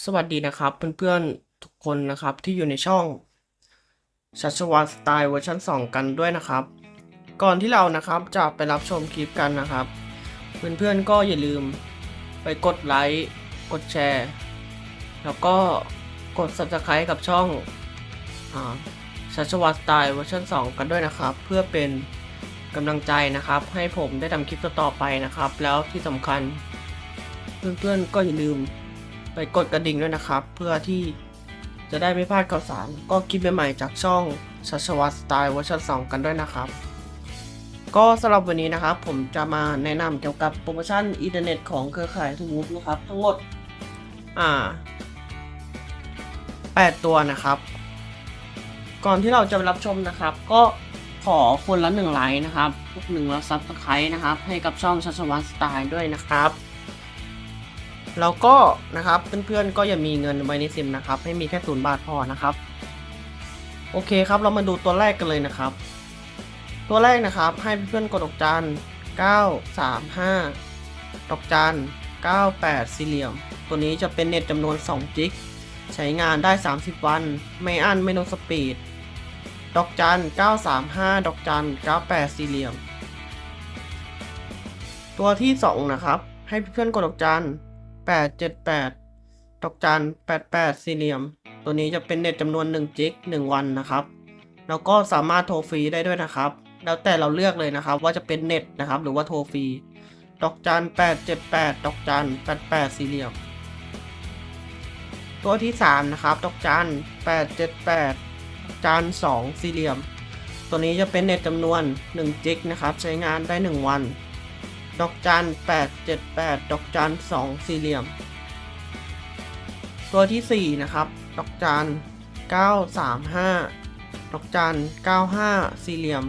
สวัสดีนะครับเพื่อนๆทุกคนนะครับที่อยู่ในช่องชัชวานสไตล์เวอร์ชัน2 กันด้วยนะครับ ก่อนที่เรานะครับจะไปรับชมคลิปกันนะครับ เพื่อนๆก็อย่าลืมไปกดไลค์กดแชร์ แล้วก็กด subscribe กับช่องชัชวานสไตล์เวอร์ชัน2 กันด้วยนะครับ เพื่อเป็นกำลังใจนะครับ ให้ผมได้ทำคลิปต่อๆไปนะครับ แล้วที่สำคัญ เพื่อนๆก็อย่าลืม ไปกดกระดิ่งด้วยนะครับ เพื่อที่จะได้ไม่พลาดข่าวสาร ก็คลิปใหม่ๆจากช่องชัชวัตสไตล์เวอร์ชัน2กันด้วยนะครับ ก็สำหรับวันนี้นะครับ ผมจะมาแนะนำเกี่ยวกับโปรโมชั่นอินเทอร์เน็ตของเครือข่ายทูมูฟนะครับ ทั้งหมดอ่า 8 ตัวนะครับ ก่อนที่เราจะไปรับชมนะครับ ก็ขอคนละหนึ่งไลค์นะครับทุกหนึ่งละซับสไครต์นะครับ ให้กับช่องชัชวัตสไตล์ด้วยนะครับ แล้วก็นะครับเพื่อนๆก็อย่ามีเงินไว้ในซิมนะครับ ให้มีแค่ศูนย์บาทพอนะครับ โอเคครับเรามาดูตัวแรกกันเลยนะครับ ตัวแรกนะครับให้เพื่อนๆกดดอกจัน935 ดอกจัน98 สี่เหลี่ยม ตัวนี้จะเป็นเน็ตจำนวน 2 จิก ใช้งานได้ 30 วัน ไม่อั้นไม่ลดสปีด ดอกจัน935 ดอกจัน98 สี่เหลี่ยม ตัวที่ 2 นะครับ ให้เพื่อนกดดอกจัน 878ดอกจัน88 สี่เหลี่ยม ตัวนี้จะเป็นเน็ตจำนวน 1 จิก 1 วันนะครับแล้วก็สามารถโทรฟรีได้ด้วยนะครับ แล้วแต่เราเลือกเลยนะครับ ว่าจะเป็นเน็ตนะครับ หรือว่าโทรฟรีดอกจัน878ดอกจัน88 สี่เหลี่ยม ตัวที่ 3 นะครับดอกจัน878จัน2 สี่เหลี่ยม ตัวนี้จะเป็นเน็ตจำนวน 1 จิกนะครับ ใช้งานได้ 1 วัน ดอกจัน878 ดอกจัน2สี่เหลี่ยม ตัวที่ 4 นะครับ ดอกจัน935 ดอกจัน95 สี่เหลี่ยม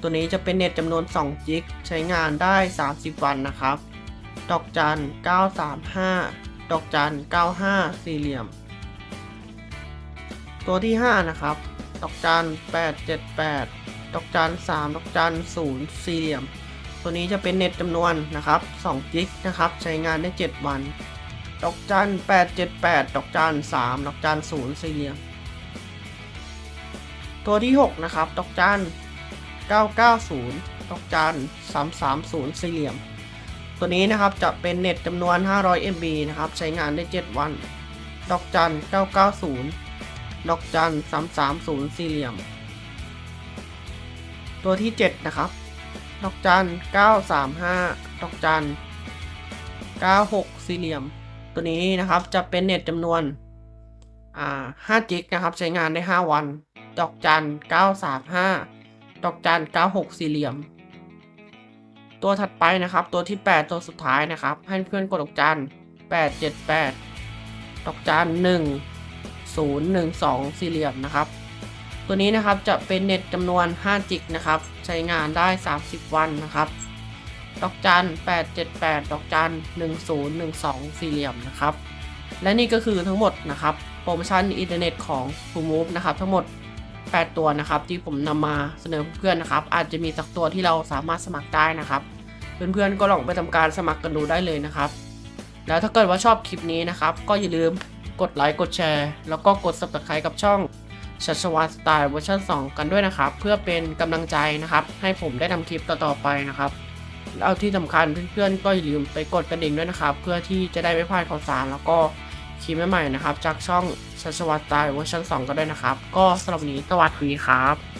ตัวนี้จะเป็นเน็ตจำนวน 2 จิก ใช้งานได้ 30 วันนะครับ ดอกจัน935 ดอกจัน95 สี่เหลี่ยม ตัวที่ 5 นะครับ ดอกจัน878 ดอกจัน3ดอกจัน0 สี่เหลี่ยม ตัวนี้จะเป็นเน็ตจำนวนนะครับ2จิกนะครับ ใช้งานได้ 7 วัน ดอกจัน 878 ดอกจัน 3 ดอกจัน 0 สี่เหลี่ยม ตัวที่ 6 นะครับ ดอกจัน 990 ดอกจัน 330 สี่เหลี่ยม ตัวนี้นะครับจะเป็นเน็ตจำนวน 500 MB นะครับ ใช้งานได้ 7 วัน ดอกจัน 990 ดอกจัน 330 สี่เหลี่ยม ตัวที่ 7 นะครับ ดอกจัน935ดอกจัน96สี่เหลี่ยม ตัวนี้นะครับจะเป็นเน็ตจำนวนอ่า5จิกนะครับใช้งานได้ 5 วัน ดอกจัน935ดอกจัน96สี่เหลี่ยม ตัวถัดไปนะครับ ตัวที่ 8 ตัวสุดท้ายนะครับ ให้เพื่อนกดดอกจัน878ดอกจัน1 0 1 2สี่เหลี่ยมนะครับ ตัวนี้นะครับจะเป็นเน็ตจำนวน5จิกนะครับ ใช้งานได้ 30 วันนะครับ ดอกจัน 878 ดอกจัน 1012 สี่เหลี่ยมนะครับ และนี่ก็คือทั้งหมดนะครับโปรโมชั่นอินเทอร์เน็ตของ t o Move นะครับ ทั้งหมด 8 ตัวนะครับ ที่ผมนำมาเสนอเพื่อนนะครับ อาจจะมีสักตัวที่เราสามารถสมัครได้นะครับเพื่อนๆก็ลองไปทำการสมัครกันดูได้เลยนะครับ แล้วถ้าเกิดว่าชอบคลิปนี้นะครับ ก็อย่าลืมกดไลค์กดแชร์ แล้วก็กด subscribe กับช่อง ชัชวาสไตล์เวอร์ชัน2 กันด้วยนะครับ เพื่อเป็นกำลังใจนะครับ ให้ผมได้ทำคลิปต่อๆไปนะครับแล้วที่สำคัญเพื่อนๆก็อย่าลืมไปกดกระดิ่งด้วยนะครับ เพื่อที่จะได้ไม่พลาดข่าวสารแล้วก็คลิปใหม่ๆนะครับ จากช่องชัชวาสไตล์เวอร์ชัน2 กันด้วยนะครับ ก็สำหรับวันนี้สวัสดีครับ